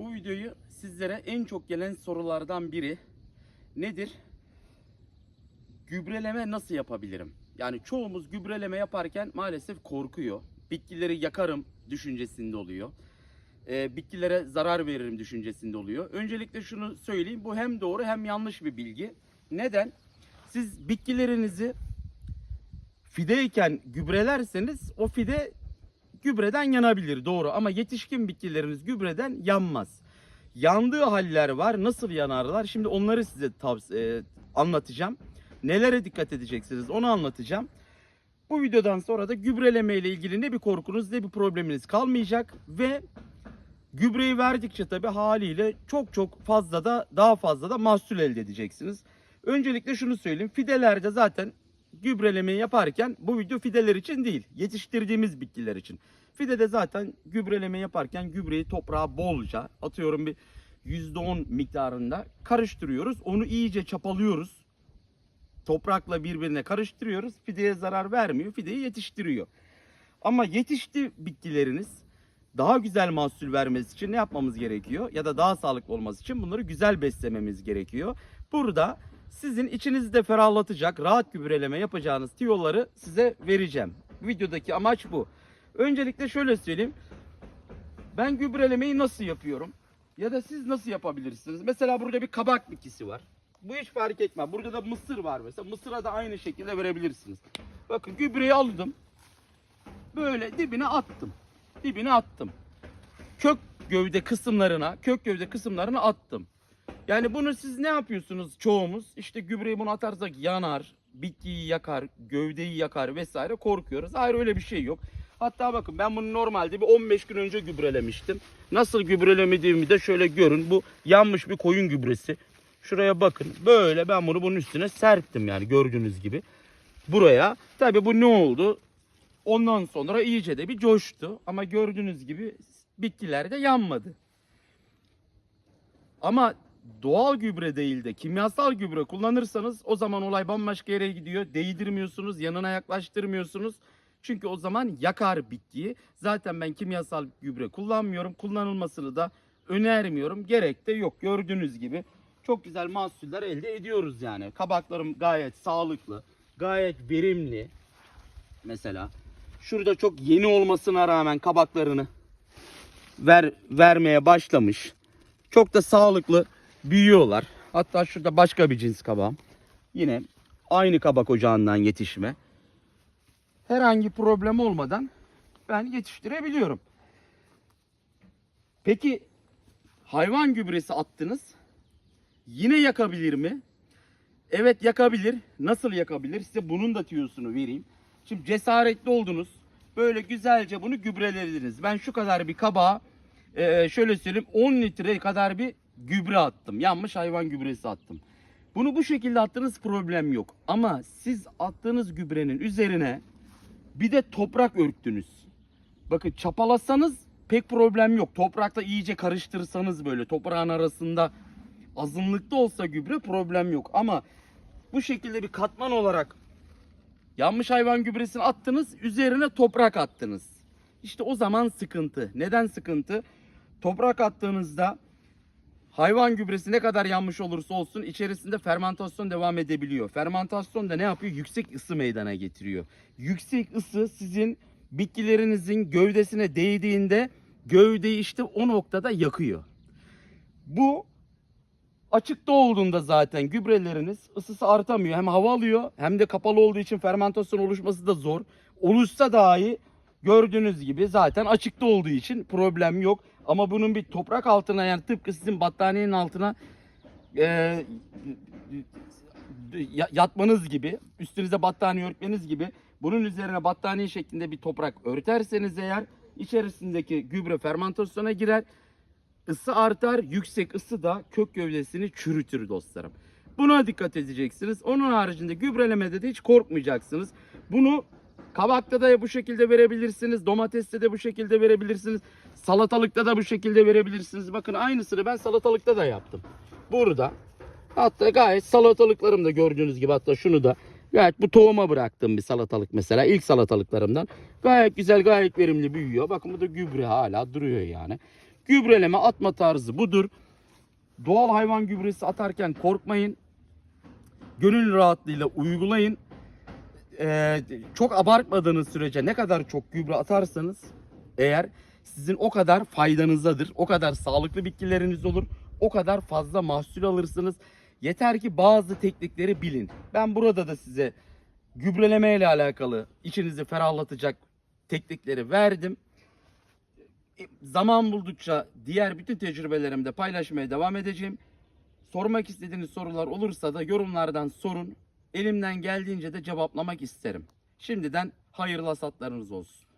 Bu videoyu sizlere en çok gelen sorulardan biri nedir? Gübreleme nasıl yapabilirim? Yani çoğumuz gübreleme yaparken maalesef korkuyor. Bitkileri yakarım düşüncesinde oluyor. Ee, bitkilere zarar veririm düşüncesinde oluyor. Öncelikle şunu söyleyeyim. Bu hem doğru hem yanlış bir bilgi. Neden? Siz bitkilerinizi fideyken gübrelerseniz o fide gübreden yanabilir doğru ama yetişkin bitkileriniz gübreden yanmaz. Yandığı haller var. Nasıl yanarlar? Şimdi onları size e, anlatacağım. Nelere dikkat edeceksiniz onu anlatacağım. Bu videodan sonra da gübreleme ile ilgili ne bir korkunuz ne bir probleminiz kalmayacak ve gübreyi verdikçe tabi haliyle çok çok fazla da daha fazla da mahsul elde edeceksiniz. Öncelikle şunu söyleyeyim. Fidelerde zaten gübrelemeyi yaparken bu video fideler için değil, yetiştirdiğimiz bitkiler için. Fidede zaten gübreleme yaparken gübreyi toprağa bolca atıyorum bir %10 miktarında karıştırıyoruz. Onu iyice çapalıyoruz. Toprakla birbirine karıştırıyoruz. Fideye zarar vermiyor. Fideyi yetiştiriyor. Ama yetişti bitkileriniz daha güzel mahsul vermesi için ne yapmamız gerekiyor? Ya da daha sağlıklı olması için bunları güzel beslememiz gerekiyor. Burada sizin içinizde ferahlatacak, rahat gübreleme yapacağınız tiyoları size vereceğim. Videodaki amaç bu. Öncelikle şöyle söyleyeyim. Ben gübrelemeyi nasıl yapıyorum? Ya da siz nasıl yapabilirsiniz? Mesela burada bir kabak bitkisi var. Bu hiç fark etmez. Burada da mısır var mesela. Mısıra da aynı şekilde verebilirsiniz. Bakın gübreyi aldım. Böyle dibine attım. Dibine attım. Kök gövde kısımlarına, kök gövde kısımlarına attım. Yani bunu siz ne yapıyorsunuz çoğumuz? İşte gübreyi bunu atarsak yanar, bitkiyi yakar, gövdeyi yakar vesaire korkuyoruz. Hayır öyle bir şey yok. Hatta bakın ben bunu normalde bir 15 gün önce gübrelemiştim. Nasıl gübrelemediğimi de şöyle görün. Bu yanmış bir koyun gübresi. Şuraya bakın. Böyle ben bunu bunun üstüne serptim yani gördüğünüz gibi. Buraya. Tabii bu ne oldu? Ondan sonra iyice de bir coştu. Ama gördüğünüz gibi bitkiler de yanmadı. Ama doğal gübre değil de kimyasal gübre kullanırsanız o zaman olay bambaşka yere gidiyor. Değdirmiyorsunuz, yanına yaklaştırmıyorsunuz. Çünkü o zaman yakar bitkiyi. Zaten ben kimyasal gübre kullanmıyorum. Kullanılmasını da önermiyorum. Gerek de yok. Gördüğünüz gibi çok güzel mahsuller elde ediyoruz yani. Kabaklarım gayet sağlıklı, gayet verimli. Mesela şurada çok yeni olmasına rağmen kabaklarını ver vermeye başlamış. Çok da sağlıklı büyüyorlar. Hatta şurada başka bir cins kabağım. Yine aynı kabak ocağından yetişme. Herhangi problem olmadan ben yetiştirebiliyorum. Peki hayvan gübresi attınız. Yine yakabilir mi? Evet yakabilir. Nasıl yakabilir? Size bunun da tüyosunu vereyim. Şimdi cesaretli oldunuz. Böyle güzelce bunu gübrelediniz. Ben şu kadar bir kabağa şöyle söyleyeyim 10 litre kadar bir gübre attım. Yanmış hayvan gübresi attım. Bunu bu şekilde attığınız problem yok. Ama siz attığınız gübrenin üzerine bir de toprak örttünüz. Bakın çapalasanız pek problem yok. Toprakla iyice karıştırırsanız böyle toprağın arasında azınlıkta olsa gübre problem yok. Ama bu şekilde bir katman olarak yanmış hayvan gübresini attınız, üzerine toprak attınız. İşte o zaman sıkıntı. Neden sıkıntı? Toprak attığınızda hayvan gübresi ne kadar yanmış olursa olsun içerisinde fermentasyon devam edebiliyor. Fermentasyon da ne yapıyor? Yüksek ısı meydana getiriyor. Yüksek ısı sizin bitkilerinizin gövdesine değdiğinde gövdeyi işte o noktada yakıyor. Bu açıkta olduğunda zaten gübreleriniz ısısı artamıyor. Hem hava alıyor hem de kapalı olduğu için fermentasyon oluşması da zor. Oluşsa dahi gördüğünüz gibi zaten açıkta olduğu için problem yok. Ama bunun bir toprak altına yani tıpkı sizin battaniyenin altına e, ya- yatmanız gibi, üstünüze battaniye örtmeniz gibi bunun üzerine battaniye şeklinde bir toprak örterseniz eğer içerisindeki gübre fermentasyona girer. Isı artar, yüksek ısı da kök gövdesini çürütür dostlarım. Buna dikkat edeceksiniz. Onun haricinde gübrelemede de hiç korkmayacaksınız. Bunu kabakta da bu şekilde verebilirsiniz. Domateste de bu şekilde verebilirsiniz. Salatalıkta da bu şekilde verebilirsiniz. Bakın aynısını ben salatalıkta da yaptım. Burada hatta gayet salatalıklarım da gördüğünüz gibi hatta şunu da gayet bu tohuma bıraktığım bir salatalık mesela ilk salatalıklarımdan. Gayet güzel gayet verimli büyüyor. Bakın bu da gübre hala duruyor yani. Gübreleme atma tarzı budur. Doğal hayvan gübresi atarken korkmayın. Gönül rahatlığıyla uygulayın. Ee, çok abartmadığınız sürece ne kadar çok gübre atarsanız eğer sizin o kadar faydanızdadır. O kadar sağlıklı bitkileriniz olur. O kadar fazla mahsul alırsınız. Yeter ki bazı teknikleri bilin. Ben burada da size gübreleme ile alakalı içinizi ferahlatacak teknikleri verdim. E, Zaman buldukça diğer bütün tecrübelerimi de paylaşmaya devam edeceğim. Sormak istediğiniz sorular olursa da yorumlardan sorun. Elimden geldiğince de cevaplamak isterim. Şimdiden hayırlı hasatlarınız olsun.